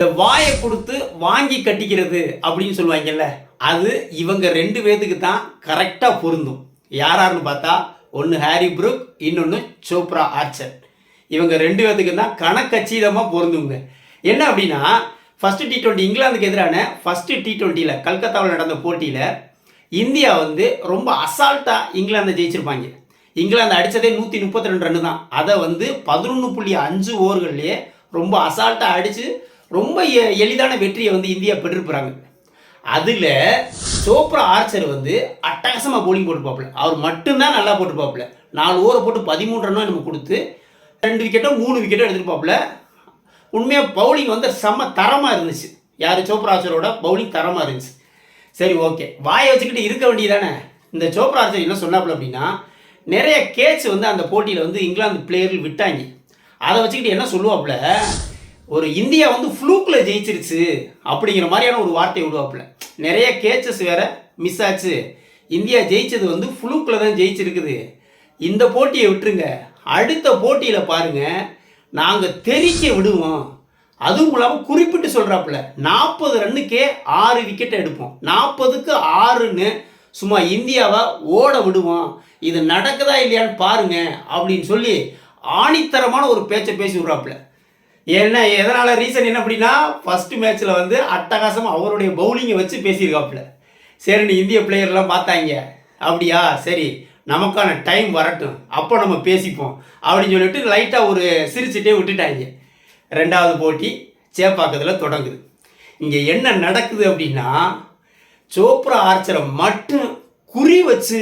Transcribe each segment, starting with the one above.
இந்த வாயை கொடுத்து வாங்கி கட்டிக்கிறது அப்படின்னு சொல்லுவாங்கல்ல அது இவங்க ரெண்டு பேத்துக்கு தான் கரெக்டாக பொருந்தும். யாராருன்னு பார்த்தா ஒன்று ஹாரி புரூக் இன்னொன்று சோப்ரா ஆர்ச்சர் இவங்க ரெண்டு பேத்துக்கு தான் கணக்கச்சிதமாக பொருந்துங்க. என்ன அப்படின்னா ஃபஸ்ட்டு டி டுவெண்ட்டி இங்கிலாந்துக்கு எதிரான ஃபஸ்ட்டு டி டுவெண்ட்டியில் கல்கத்தாவில் நடந்த போட்டியில் இந்தியா வந்து ரொம்ப அசால்ட்டாக இங்கிலாந்தை ஜெயிச்சிருப்பாங்க. இங்கிலாந்து அடித்ததே நூற்றி முப்பத்தி ரெண்டு ரன்னு தான். அதை வந்து பதினொன்று புள்ளி அஞ்சு ஓவர்கள்லேயே ரொம்ப அசால்ட்டாக அடித்து ரொம்ப எ- எளிதான வெற்றியை வந்து இந்தியா பெற்றிருப்பாங்க அதில் சோப்ரா ஆர்ச்சர் வந்து அட்டகாசமாக போலிங் போட்டுப்பாப்புல அவர் மட்டும்தான் நல்லா போட்டுப்பாப்புல நாலு ஓவரை போட்டு பதிமூணு ரன்னும் நம்ம கொடுத்து ரெண்டு விக்கெட்டோ மூணு விக்கெட்டோ எடுத்துருப்பாப்புல. உண்மையாக பவுலிங் வந்து செம்ம தரமாக இருந்துச்சு. யார்? சோப்ரா ஆர்ச்சரோட பவுலிங் தரமாக இருந்துச்சு. சரி ஓகே வாயை வச்சுக்கிட்டு இருக்க வேண்டியதானே இந்த சோப்ரா ஆர்ச்சர் என்ன சொன்னாப்புல அப்படின்னா நிறைய கேட்ச் வந்து அந்த போட்டியில் வந்து இங்கிலாந்து பிளேயர்கள் விட்டாங்க. அதை வச்சுக்கிட்டு என்ன சொல்லுவாப்புல? ஒரு இந்தியா வந்து ஃப்ளூக்கில் ஜெயிச்சிருச்சு அப்படிங்கிற மாதிரியான ஒரு வார்த்தை விடுவாப்புல நிறைய கேச்சஸ் வேற மிஸ் ஆச்சு. இந்தியா ஜெயிச்சது வந்து ஃப்ளூக்கில் தான் ஜெயிச்சிருக்குது. இந்த போட்டியை விட்டுருங்க. அடுத்த போட்டியில் பாருங்க. நாங்கள் தெரிக்க விடுவோம். அதுவும் இல்லாமல் குறிப்பிட்டு சொல்கிறாப்புல நாற்பது ரன்னுக்கே ஆறு விக்கெட் எடுப்போம். நாற்பதுக்கு ஆறுன்னு சும்மா இந்தியாவை ஓட விடுவோம். இது நடக்குதா இல்லையான்னு பாருங்க அப்படின்னு சொல்லி ஆணித்தரமான ஒரு பேச்சை பேசி விட்றாப்புல. என்ன எதனால் ரீசன் என்ன அப்படின்னா ஃபர்ஸ்ட் மேட்ச்சில் வந்து அட்டகாசமாக அவருடைய பவுலிங்கை வச்சு பேசியிருக்காப்புல. சரி நீ இந்திய பிளேயர்லாம் பார்த்தாங்க. அப்படியா? சரி நமக்கான டைம் வரட்டும். அப்போ நம்ம பேசிப்போம். அப்படின்னு சொல்லிட்டு லைட்டாக ஒரு சிரிச்சுட்டே விட்டுட்டாங்க. ரெண்டாவது போட்டி சேப்பாக்கத்தில் தொடங்குது. இங்கே என்ன நடக்குது அப்படின்னா சோப்ரா ஆர்ச்சரை மட்டும் குறி வச்சு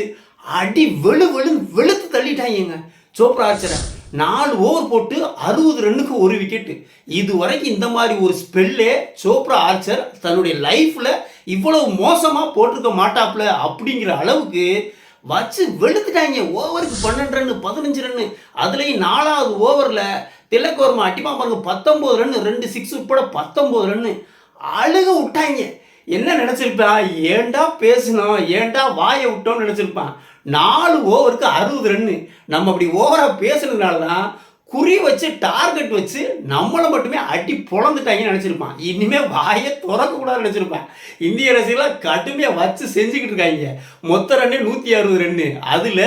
அடி வெளு வெளு வெளுத்து தள்ளிட்டாங்க சோப்ரா ஆர்ச்சரை நாலு ஓவர் போட்டு அறுபது ரன்னுக்கு ஒரு விக்கெட்டு இது வரைக்கும் இந்த மாதிரி ஒரு ஸ்பெல்லே சோப்ரா ஆர்ச்சர் தன்னுடைய லைஃப்பில் இவ்வளவு மோசமாக போட்டிருக்க மாட்டாப்புல அப்படிங்கிற அளவுக்கு வச்சு வெளுத்துட்டாங்க. ஓவருக்கு பன்னெண்டு ரன்னு பதினஞ்சு ரன்னு அதுலேயும் நாலாவது ஓவரில் திலக்கோர்மா அட்டிமா பாருங்க பத்தொம்போது ரன்னு ரெண்டு சிக்ஸ் உட்பட பத்தொம்போது ரன்னு அழுக விட்டாங்க. என்ன நினச்சிருப்பான்? ஏன்டா பேசினோம்? ஏன்டா வாயை விட்டோம்னு நினச்சிருப்பான். நாலு ஓவருக்கு அறுபது ரன்னு நம்ம அப்படி ஓவராக பேசுனதுனால தான் குறி வச்சு டார்கெட் வச்சு நம்மளை மட்டுமே அடி பொழந்துட்டாங்கன்னு நினச்சிருப்பான். இனிமேல் வாயை திறக்கக்கூடாதுன்னு நினச்சிருப்பான். இந்திய ரசிகர்லாம் கடுமையாக வச்சு செஞ்சுக்கிட்டு இருக்காங்க. மொத்த ரன்னே நூற்றி அறுபது ரன்னு அதில்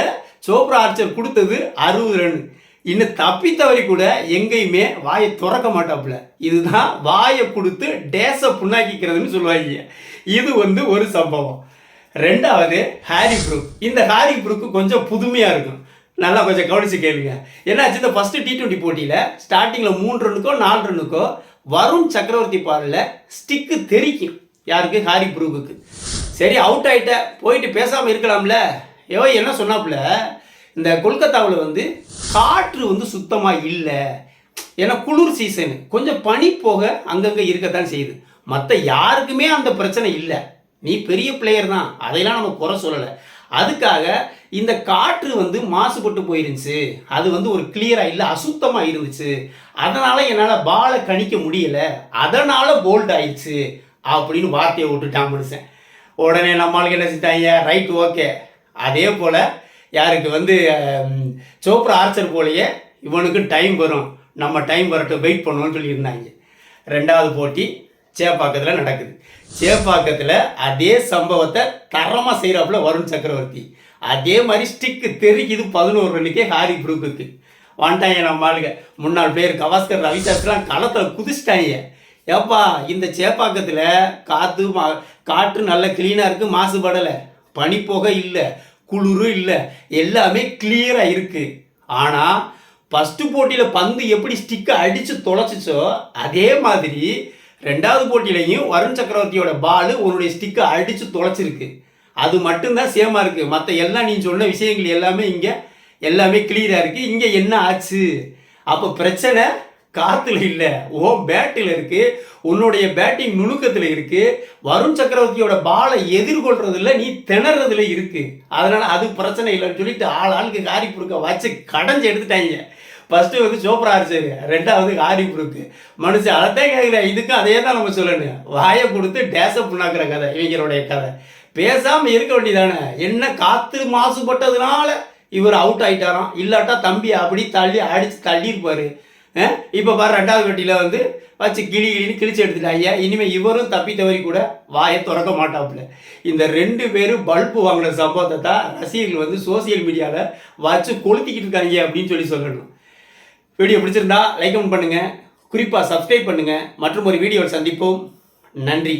சோப்ரா ஆர்ச்சர் கொடுத்தது அறுபது ரன் இன்னும் தப்பி தவறி கூட எங்கேயுமே வாயை திறக்க மாட்டாப்புல. இதுதான் வாயை கொடுத்து டேஸை புண்ணாக்கிக்கிறதுன்னு சொல்லுவாங்க. இது வந்து ஒரு சம்பவம். ரெண்டாவது ஹாரி ப்ரூக் இந்த ஹாரி ப்ரூக்கு கொஞ்சம் புதுமையாக இருக்கும். நல்லா கொஞ்சம் கவனித்து கேளுங்க. என்னாச்சு இந்த ஃபஸ்ட்டு டி டுவெண்ட்டி போட்டியில் ஸ்டார்டிங்கில் மூணு ரன்னுக்கோ நாலு ரன்னுக்கோ வருண் சக்கரவர்த்தி பாலில் ஸ்டிக்கு தெரிக்கும். யாருக்கு? ஹாரி ப்ரூவுக்கு சரி அவுட் ஆகிட்ட போயிட்டு பேசாமல் இருக்கலாம்ல. ஏவோ என்ன சொன்னாப்புல? இந்த கொல்கத்தாவில் வந்து காற்று வந்து சுத்தமாக இல்லை. ஏன்னா குளிர் சீசனு கொஞ்சம் பனி போக அங்கங்கே இருக்கத்தான் செய்யுது. மற்ற யாருக்குமே அந்த பிரச்சனை இல்லை. நீ பெரிய பிளேயர் தான். அதையெல்லாம் நம்ம குறை சொல்லலை. அதுக்காக இந்த காற்று வந்து மாசுபட்டு போயிருந்துச்சு. அது வந்து ஒரு கிளியராக இல்லை அசுத்தமாக இருந்துச்சு. அதனால் என்னால் பாலை கணிக்க முடியலை. அதனால் போல்ட் ஆயிடுச்சு அப்படின்னு வார்த்தையை விட்டுட்டான் மனுஷன். உடனே நம்மளுக்கு என்ன செஞ்சாங்க ரைட் ஓகே அதே போல் யாருக்கு வந்து சோப்ரா ஆர்ச்சர் போலயே இவனுக்கு டைம் வரும். நம்ம டைம் வரட்டும் வெயிட் பண்ணுவோம்னு சொல்லியிருந்தாங்க. ரெண்டாவது போட்டி சேப்பாக்கத்தில் நடக்குது. சேப்பாக்கத்தில் அதே சம்பவத்தை தரமாக செய்கிறாப்புல வருண் சக்கரவர்த்தி. அதே மாதிரி ஸ்டிக்கு தெரிக்குது பதினோரு ரன்னுக்கே ஹாரி ப்ரூக்குக்கு. வந்துட்டாங்க நம்ம ஆளுங்க. முன்னாள் பேர் கவாஸ்கர் ரவிசாஸ்திரம் களத்தில் குதிச்சிட்டாங்க. ஏப்பா இந்த சேப்பாக்கத்தில் காற்று மா காற்று நல்ல க்ளீனாக இருக்குது மாசுபடலை. பனிப்புகை இல்லை குளிரும் இல்லை. எல்லாமே கிளியராக இருக்குது ஆனால் ஃபஸ்ட்டு போட்டியில் பந்து எப்படி ஸ்டிக்கை அடித்து தொலைச்சிச்சோ அதே மாதிரி ரெண்டாவது போட்டியிலையும் வருண் சக்கரவர்த்தியோட பால் உன்னுடைய ஸ்டிக்கை அடித்து தொலைச்சிருக்கு. அது மட்டும்தான் சேமாக இருக்குது மற்ற எல்லாம் நீ சொன்ன விஷயங்கள் எல்லாமே இங்கே எல்லாமே கிளியராக இருக்குது இங்கே என்ன ஆச்சு? அப்போ பிரச்சனை காற்றுல இல்லை. ஓ பேட்டில் இருக்குது உன்னுடைய பேட்டிங் நுணுக்கத்தில் இருக்குது வருண் சக்கரவர்த்தியோட பாலை எதிர்கொள்றதில்ல நீ திணறதுல இருக்குது அதனால் அது பிரச்சனை இல்லைன்னு சொல்லிட்டு ஆள் ஆளுக்கு காரி கொடுக்க வச்சு கடைஞ்சு எடுத்துட்டாங்க. ஃபஸ்ட்டு வந்து சோப்ரா அரிசரு ரெண்டாவது ஹாரி புருக்கு மனுஷன் அதைத்தே கேட்குறேன் இதுக்கு அதே தான் நம்ம சொல்லணும் வாயை கொடுத்து டேஸை புண்ணாக்குற கதை. இவங்களுடைய கதை. பேசாமல் இருக்க வேண்டியதானே? என்ன காற்று மாசுபட்டதுனால இவர் அவுட் ஆகிட்டாராம் இல்லாட்டா தம்பி அப்படி தள்ளி அடித்து தள்ளியிருப்பார். இப்போ பாரு ரெண்டாவது வெட்டியில் வந்து வச்சு கிளி கிழின்னு கிழிச்சு எடுத்துட்டாங்க இனிமேல் இவரும் தப்பி தவறி கூட வாயை திறக்க மாட்டாப்புல. இந்த ரெண்டு பேரும் பல்ப்பு வாங்கின சம்பவத்தை தான் ரசிகர்கள் வந்து சோசியல் மீடியாவில் வச்சு கொளுத்திக்கிட்டு இருக்காங்க அப்படின்னு சொல்லி சொல்லணும். வீடியோ பிடிச்சிருந்தா லைக் பண்ணுங்கள் குறிப்பாக சப்ஸ்கிரைப் பண்ணுங்கள் மற்றும் ஒரு வீடியோவில் சந்திப்போம். நன்றி.